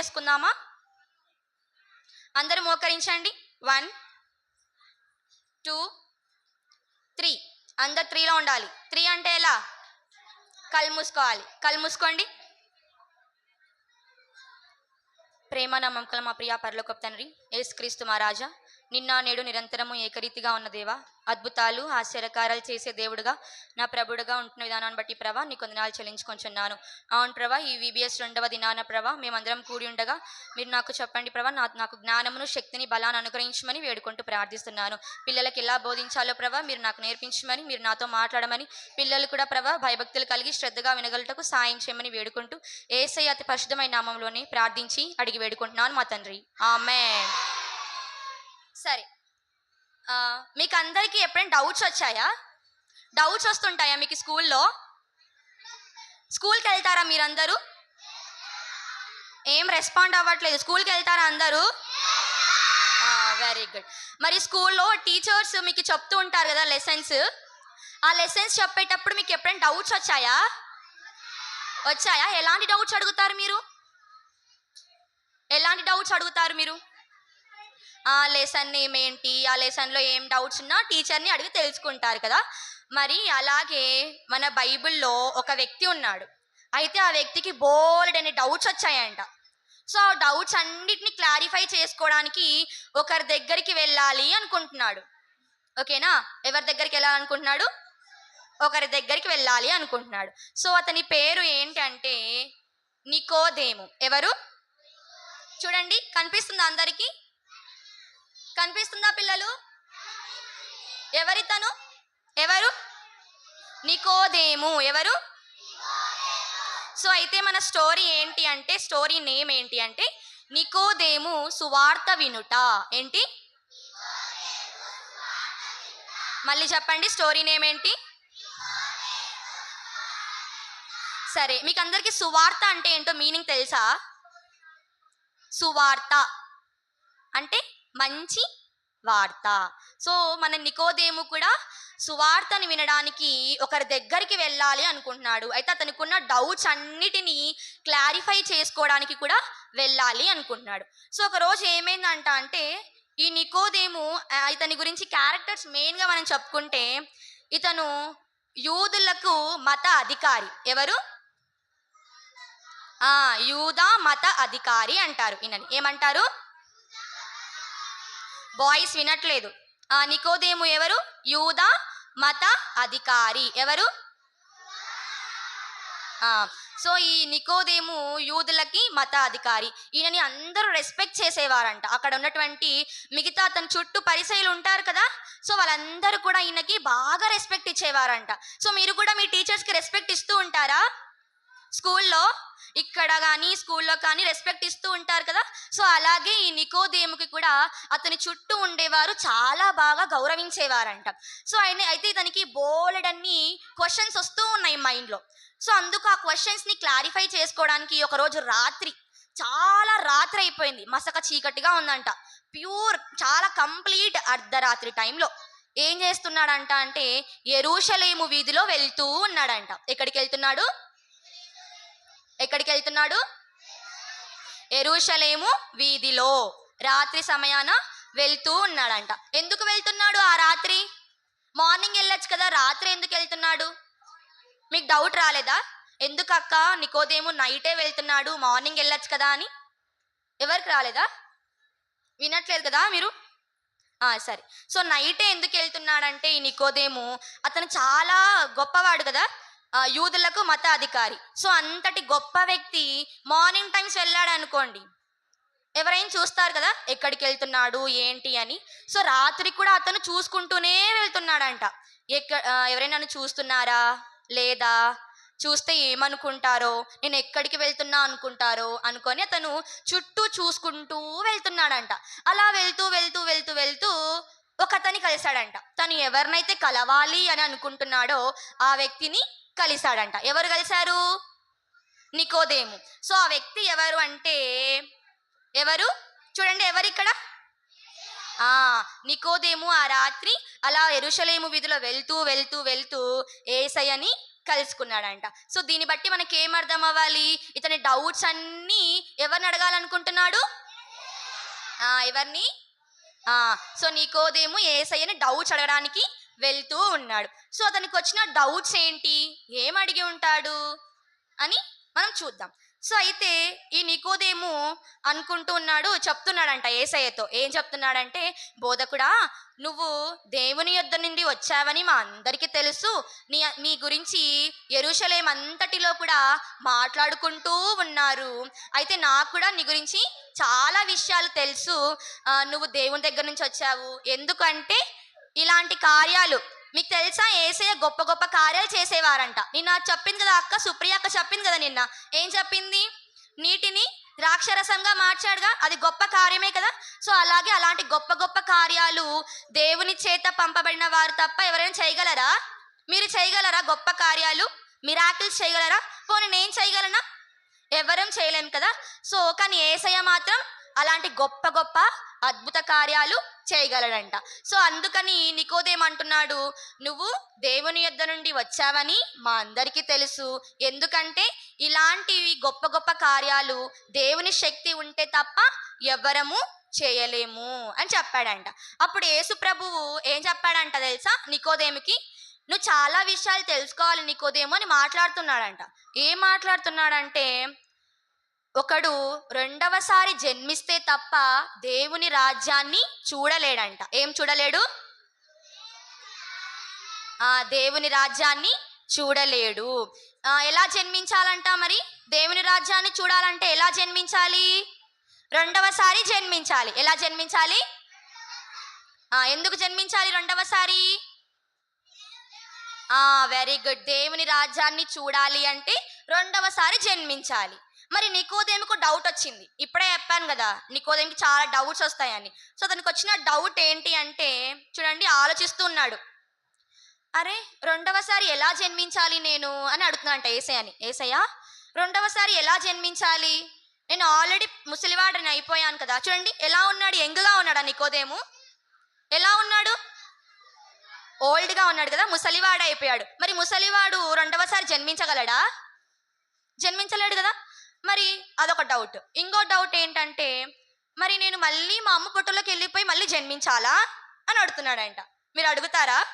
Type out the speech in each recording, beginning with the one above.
చేసుకుందామా? అందరూ మోకరించండి. One two three అందరు త్రీలో ఉండాలి. త్రీ అంటే ఎలా? కళ్ళు మూసుకోవాలి. కళ్ళు మూసుకోండి. ప్రేమ నమ్మకల మా ప్రియా పరలోకపు తండ్రి యేసుక్రీస్తు మా రాజా నిన్న నేడు నిరంతరము ఏకరీతిగా ఉన్న దేవా అద్భుతాలు ఆశ్చర్యకారాలు చేసే దేవుడుగా నా ప్రభుడుగా ఉంటున్న విధానాన్ని బట్టి ప్రభా నీ కొందనాలు చెల్లించుకొంచున్నాను. అవును ప్రభా ఈ విబిఎస్ రెండవ దినాన ప్రభా మేమందరం కూడి ఉండగా మీరు నాకు చెప్పండి ప్రభా నా నాకు జ్ఞానమును శక్తిని బలాన్ని అనుగ్రహించమని వేడుకుంటూ ప్రార్థిస్తున్నాను. పిల్లలకి ఎలా బోధించాలో ప్రభా మీరు నాకు నేర్పించమని మీరు నాతో మాట్లాడమని పిల్లలు కూడా ప్రభా భయభక్తులు కలిగి శ్రద్ధగా వినగలటకు సాయం చేయమని వేడుకుంటూ ఏసై అతి పరిశుద్ధమైన నామంలోనే ప్రార్థించి అడిగి వేడుకుంటున్నాను మా తండ్రి. ఆమె సరే. మీకు అందరికీ ఎప్పుడైనా డౌట్స్ వచ్చాయా? డౌట్స్ వస్తుంటాయా మీకు స్కూల్లో? స్కూల్కి వెళ్తారా మీరందరూ? ఏం రెస్పాండ్ అవ్వట్లేదు. స్కూల్కి వెళ్తారా అందరూ? Very good. మరి స్కూల్లో టీచర్స్ మీకు చెప్తూ ఉంటారు కదా లెసన్స్? ఆ లెసన్స్ చెప్పేటప్పుడు మీకు ఎప్పుడైనా డౌట్స్ వచ్చాయా? వచ్చాయా? ఎలాంటి డౌట్స్ అడుగుతారు మీరు? ఎలాంటి డౌట్స్ అడుగుతారు మీరు? ఆ లెసన్ నేమ్ ఏంటి ఆ లెసన్లో ఏం డౌట్స్ ఉన్నా టీచర్ని అడిగి తెలుసుకుంటారు కదా. మరి అలాగే మన బైబిల్లో ఒక వ్యక్తి ఉన్నాడు. అయితే ఆ వ్యక్తికి బోల్డ్ అనే డౌట్స్ వచ్చాయంట. సో ఆ డౌట్స్ అన్నిటిని క్లారిఫై చేసుకోవడానికి ఒకరి దగ్గరికి వెళ్ళాలి అనుకుంటున్నాడు. ఓకేనా ఎవరి దగ్గరికి వెళ్ళాలనుకుంటున్నాడు? ఒకరి దగ్గరికి వెళ్ళాలి అనుకుంటున్నాడు. సో అతని పేరు ఏంటంటే నికోదేము. ఎవరు? చూడండి కనిపిస్తుంది అందరికీ? కనిపిస్తుందా పిల్లలు? ఎవరితను? ఎవరు? నికోదేము. ఎవరు? సో అయితే మన స్టోరీ ఏంటి అంటే స్టోరీ నేమ్ ఏంటి అంటే నికోదేము సువార్త వినుట. ఏంటి? మళ్ళీ చెప్పండి స్టోరీ నేమ్ ఏంటి? సరే మీకు అందరికీ సువార్త అంటే ఏంటో మీనింగ్ తెలుసా? సువార్త. అంటే మంచి వార్త. సో మన నికోదేము కూడా సువార్తని వినడానికి ఒకరి దగ్గరికి వెళ్ళాలి అనుకుంటున్నాడు. అయితే అతనికి ఉన్న డౌట్స్ అన్నిటినీ క్లారిఫై చేసుకోవడానికి కూడా వెళ్ళాలి అనుకుంటున్నాడు. సో ఒక రోజు ఏమైందంట అంటే ఈ నికోదేము ఇతని గురించి క్యారెక్టర్స్ మెయిన్గా మనం చెప్పుకుంటే ఇతను యూదులకు మత అధికారి. ఎవరు? యూదా మత అధికారి అంటారు ఈయనని. ఏమంటారు? వాయిస్ వినట్లేదు. ఆ నికోదేము ఎవరు? యూదా మత అధికారి. ఎవరు? సో ఈ నికోదేము యూదులకి మత అధికారి. ఈయనని అందరూ రెస్పెక్ట్ చేసేవారంట. అక్కడ ఉన్నటువంటి మిగతా అతని చుట్టూ పరిచయలు ఉంటారు కదా? సో వాళ్ళందరూ కూడా ఈయనకి బాగా రెస్పెక్ట్ ఇచ్చేవారంట. సో మీరు కూడా మీ టీచర్స్కి రెస్పెక్ట్ ఇస్తూ ఉంటారా? స్కూల్లో ఇక్కడ కానీ స్కూల్లో కానీ రెస్పెక్ట్ ఇస్తూ ఉంటారు కదా. సో అలాగే ఈ నికోదేముకి కూడా అతని చుట్టూ ఉండేవారు చాలా బాగా గౌరవించేవారంట. సో ఆయన అయితే ఇతనికి బోలెడన్ని క్వశ్చన్స్ వస్తూ ఉన్నాయి మైండ్లో సో అందుకు ఆ క్వశ్చన్స్ని క్లారిఫై చేసుకోవడానికి ఒకరోజు రాత్రి చాలా రాత్రి అయిపోయింది. మసక చీకటిగా ఉందంట. ప్యూర్ చాలా కంప్లీట్ అర్ధరాత్రి టైంలో ఏం చేస్తున్నాడంట అంటే ఎరూషలేము వీధిలో వెళ్తూ ఉన్నాడంట. ఎక్కడికి వెళ్తున్నాడు? ఎక్కడికి వెళ్తున్నాడు ఎరుషలేము వీధిలో. రాత్రి సమయాన వెళ్తూ ఉన్నాడంట. ఎందుకు వెళ్తున్నాడు ఆ రాత్రి? మార్నింగ్ వెళ్ళొచ్చు కదా రాత్రి ఎందుకు వెళ్తున్నాడు? మీకు డౌట్ రాలేదా? ఎందుకు అక్క నికోదేమో నైటే వెళ్తున్నాడు మార్నింగ్ వెళ్ళొచ్చు కదా అని? ఎవరికి రాలేదా? వినట్లేదు కదా మీరు? సరే. సో నైటే ఎందుకు వెళ్తున్నాడంటే ఈ నికోదేము అతను చాలా గొప్పవాడు కదా. యూదులకు మతాధికారి. సో అంతటి గొప్ప వ్యక్తి మార్నింగ్ టైమ్స్ వెళ్ళాడు అనుకోండి ఎవరైనా చూస్తారు కదా ఎక్కడికి వెళ్తున్నాడు ఏంటి అని. సో రాత్రి కూడా అతను చూసుకుంటూనే వెళ్తున్నాడంట. ఎక్క ఎవరైనా నన్ను చూస్తున్నారా? లేదా? చూస్తే ఏమనుకుంటారో? నేను ఎక్కడికి వెళ్తున్నా అనుకుంటారో? అనుకొని అతను చుట్టూ చూసుకుంటూ వెళ్తున్నాడంట. అలా వెళ్తూ వెళ్తూ వెళ్తూ వెళ్తూ ఒక అతని కలిశాడంట. తను ఎవరినైతే కలవాలి అని అనుకుంటున్నాడో ఆ వ్యక్తిని కలిశాడంట. ఎవరు కలిశారు? నికోదేము. సో ఆ వ్యక్తి ఎవరు అంటే ఎవరు? చూడండి ఎవరు ఇక్కడ ఆ నికోదేము ఆ రాత్రి అలా ఎరుషలేము వీధిలో వెళ్తూ వెళ్తూ వెళ్తూ ఏసయ్యని కలుసుకున్నాడంట. సో దీన్ని బట్టి మనకి ఏం అర్థం అవ్వాలి ఇతని డౌట్స్ అన్నీ ఎవరిని అడగాలనుకుంటున్నాడు? ఎవరిని? సో నీకోదేమో ఏసయ్యని డౌట్స్ అడగడానికి వెళ్తూ ఉన్నాడు. సో అతనికి వచ్చిన డౌట్స్ ఏంటి? ఏం అడిగి ఉంటాడు? అని మనం చూద్దాం. సో అయితే ఈ నికోదేము అనుకుంటూ ఉన్నాడు చెప్తున్నాడంట ఏసయ్యతో. ఏం చెప్తున్నాడంటే బోధకుడా నువ్వు దేవుని యొద్ద నుండి వచ్చావని మా అందరికీ తెలుసు. నీ నీ గురించి ఎరుషలేం అంతటిలో కూడా మాట్లాడుకుంటూ ఉన్నారు. అయితే నాకు కూడా నీ గురించి చాలా విషయాలు తెలుసు. నువ్వు దేవుని దగ్గర నుంచి వచ్చావు. ఎందుకంటే ఇలాంటి కార్యాలు. మీకు తెలుసా ఏసయ్య గొప్ప గొప్ప కార్యాలు చేసేవారంట. నిన్న చెప్పింది కదా అక్క సుప్రియ అక్క చెప్పింది కదా నిన్న. ఏం చెప్పింది? నీటిని ద్రాక్షరసంగా మార్చాడుగా? అది గొప్ప కార్యమే కదా. సో అలాగే అలాంటి గొప్ప గొప్ప కార్యాలు దేవుని చేత పంపబడిన వారు తప్ప ఎవరైనా చేయగలరా? మీరు చేయగలరా గొప్ప కార్యాలు? మిరాకిల్స్ చేయగలరా? పోనీ నేను చేయగలనా? ఎవరం చేయలేం కదా. సో కానీ ఏసయ్య మాత్రం అలాంటి గొప్ప గొప్ప అద్భుత కార్యాలు చేయగలడంట. సో అందుకని నికోదేమంటున్నాడు నువ్వు దేవుని యొద్ద నుండి వచ్చావని మా అందరికీ తెలుసు. ఎందుకంటే ఇలాంటివి గొప్ప గొప్ప కార్యాలు దేవుని శక్తి ఉంటే తప్ప ఎవ్వరము చేయలేము అని చెప్పాడంట. అప్పుడు యేసు ప్రభువు ఏం చెప్పాడంట తెలుసా? నికోదేమికి నువ్వు చాలా విషయాలు తెలుసుకోవాలి నీకోదేమో అని మాట్లాడుతున్నాడంట. ఏం మాట్లాడుతున్నాడంటే ఒకడు రెండవసారి జన్మిస్తే తప్ప దేవుని రాజ్యాన్ని చూడలేడంట. ఏం చూడలేడు? ఆ దేవుని రాజ్యాన్ని చూడలేడు. ఎలా జన్మించాలంట మరి? దేవుని రాజ్యాన్ని చూడాలంటే ఎలా జన్మించాలి? రెండవసారి జన్మించాలి. ఎలా జన్మించాలి? ఆ, ఎందుకు జన్మించాలి రెండవసారి? ఆ వెరీ గుడ్ దేవుని రాజ్యాన్ని చూడాలి అంటే రెండవసారి జన్మించాలి. మరి నికోదేమికు డౌట్ వచ్చింది. ఇప్పుడే చెప్పాను కదా నికోదేమికి చాలా డౌట్స్ వస్తాయని. సో అతనికి వచ్చిన డౌట్ ఏంటి అంటే చూడండి ఆలోచిస్తూ ఉన్నాడు అరే రెండవసారి ఎలా జన్మించాలి నేను అని అడుగుతున్నానంట ఏసయ్యని. ఏసయ్య రెండవసారి ఎలా జన్మించాలి? నేను ఆల్రెడీ ముసలివాడిని అయిపోయాను కదా. చూడండి ఎలా ఉన్నాడు? యంగ్గా ఉన్నాడా నికోదేము ఎలా ఉన్నాడు? ఓల్డ్గా ఉన్నాడు కదా ముసలివాడు అయిపోయాడు. మరి ముసలివాడు రెండవసారి జన్మించగలడా? జన్మించలేడు కదా. మరి అదొక డౌట్ ఇంకో డౌట్ ఏంటంటే మరి నేను మళ్ళీ మా అమ్మ పొట్టలోకి వెళ్ళిపోయి మళ్ళీ జన్మించాలా అని అడుగుతున్నాడంట. మీరు అడుగుతారా?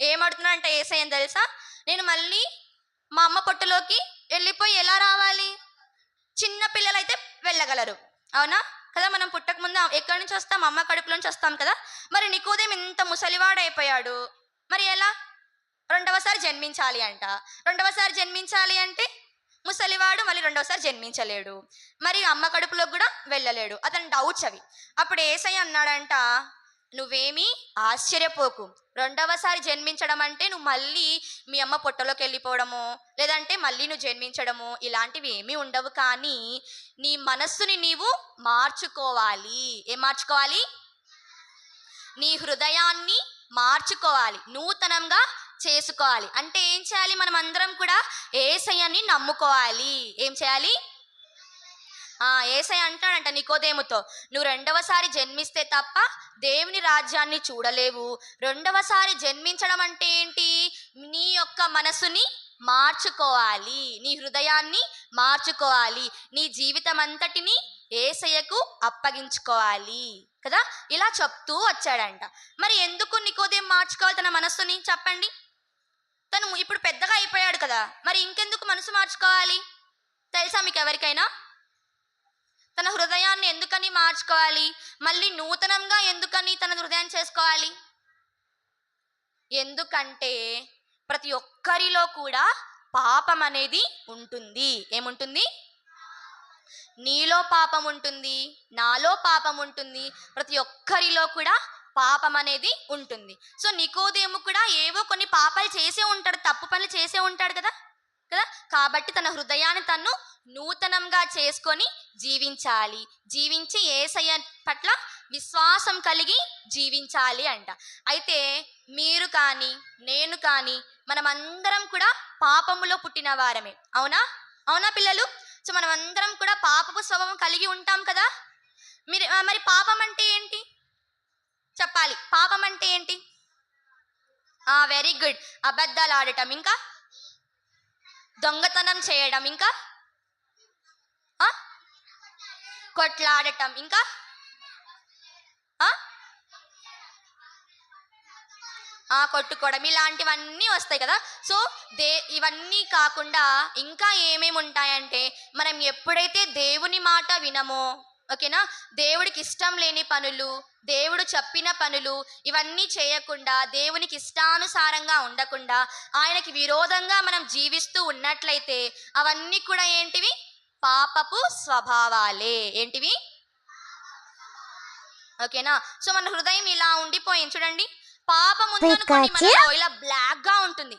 ఏం అడుగుతున్నాడంట ఏసయ్యని తెలుసా? నేను మళ్ళీ మా అమ్మ పొట్టులోకి వెళ్ళిపోయి ఎలా రావాలి? చిన్న పిల్లలైతే వెళ్ళగలరు. అవునా? కదా మనం పుట్టక ముందు ఎక్కడి నుంచి వస్తాం? అమ్మ కడుపులో నుంచి వస్తాం కదా? మరి నికోదేం ఇంత ముసలివాడైపోయాడు? మరి ఎలా? రెండవసారి జన్మించాలి అంట. రెండవసారి జన్మించాలి అంటే ముసలివాడు మళ్ళీ రెండోసారి జన్మించలేడు. మరి అమ్మ కడుపులోకి కూడా వెళ్ళలేడు. అతని డౌట్స్ అవి. అప్పుడు ఏసై అన్నాడంట నువ్వేమీ ఆశ్చర్యపోకు. రెండవసారి జన్మించడం అంటే నువ్వు మళ్ళీ మీ అమ్మ పొట్టలోకి వెళ్ళిపోవడము లేదంటే మళ్ళీ నువ్వు జన్మించడము ఇలాంటివి ఏమీ ఉండవు. కానీ నీ మనస్సుని నీవు మార్చుకోవాలి. ఏం మార్చుకోవాలి? నీ హృదయాన్ని మార్చుకోవాలి. నూతనంగా చేసుకోవాలి. అంటే ఏం చేయాలి? మనం అందరం కూడా ఏసయ్యని నమ్ముకోవాలి. ఏం చేయాలి? ఏసై అంటాడంట నికోదేముతో నువ్వు రెండవసారి జన్మిస్తే తప్ప దేవుని రాజ్యాన్ని చూడలేవు. రెండవసారి జన్మించడం అంటే ఏంటి? నీ యొక్క మనసుని మార్చుకోవాలి. నీ హృదయాన్ని మార్చుకోవాలి. నీ జీవితం అంతటిని ఏసయ్యకు అప్పగించుకోవాలి. కదా? ఇలా చెప్తూ వచ్చాడంట. మరి ఎందుకు నికోదేం మార్చుకోవాలి? తన మనస్సుని చెప్పండి. తను ఇప్పుడు పెద్దగా అయిపోయాడు కదా. మరి ఇంకెందుకు మనసు మార్చుకోవాలి? తెలుసా మీకు ఎవరికైనా? తన హృదయాన్ని ఎందుకని మార్చుకోవాలి? మళ్ళీ నూతనంగా ఎందుకని తన హృదయాన్ని చేసుకోవాలి? ఎందుకంటే ప్రతి ఒక్కరిలో కూడా పాపం అనేది ఉంటుంది. ఏముంటుంది? నీలో పాపం ఉంటుంది నాలో పాపం ఉంటుంది. ప్రతి ఒక్కరిలో కూడా పాపం అనేది ఉంటుంది. సో నికోదేము కూడా ఏవో కొన్ని పాపాలు చేసే ఉంటాడు తప్పు పనులు చేసే ఉంటాడు కదా? కదా? కాబట్టి తన హృదయాన్ని తను నూతనంగా చేసుకొని జీవించాలి. జీవించి ఏసయ్య పట్ల విశ్వాసం కలిగి జీవించాలి అంట. అయితే మీరు కానీ నేను కానీ మనమందరం కూడా పాపములో పుట్టిన వారమే. అవునా? అవునా పిల్లలు? సో మనం అందరం కూడా పాపపు స్వభావం కలిగి ఉంటాం కదా? మీరు మరి పాపం అంటే ఏంటి? చెప్పాలి. పాపం అంటే ఏంటి వెరీ గుడ్ అబద్ధాలు ఆడటం ఇంకా? దొంగతనం చేయడం ఇంకా? కొట్లాడటం ఇంకా? ఆ, కొట్టుకోవడం ఇలాంటివన్నీ వస్తాయి కదా. సో దే ఇవన్నీ కాకుండా ఇంకా ఏమేమి ఉంటాయంటే మనం ఎప్పుడైతే దేవుని మాట వినమో ఓకేనా? దేవుడికి ఇష్టం లేని పనులు దేవుడు చెప్పిన పనులు ఇవన్నీ చేయకుండా దేవునికి ఇష్టానుసారంగా ఉండకుండా ఆయనకి విరోధంగా మనం జీవిస్తూ ఉన్నట్లయితే అవన్నీ కూడా ఏంటివి? పాపపు స్వభావాలే. ఏంటివి? ఓకేనా? సో మన హృదయం ఇలా ఉండిపోయింది. చూడండి. పాపం ఉందనుకోండి? మనలో ఇలా బ్లాక్గా ఉంటుంది.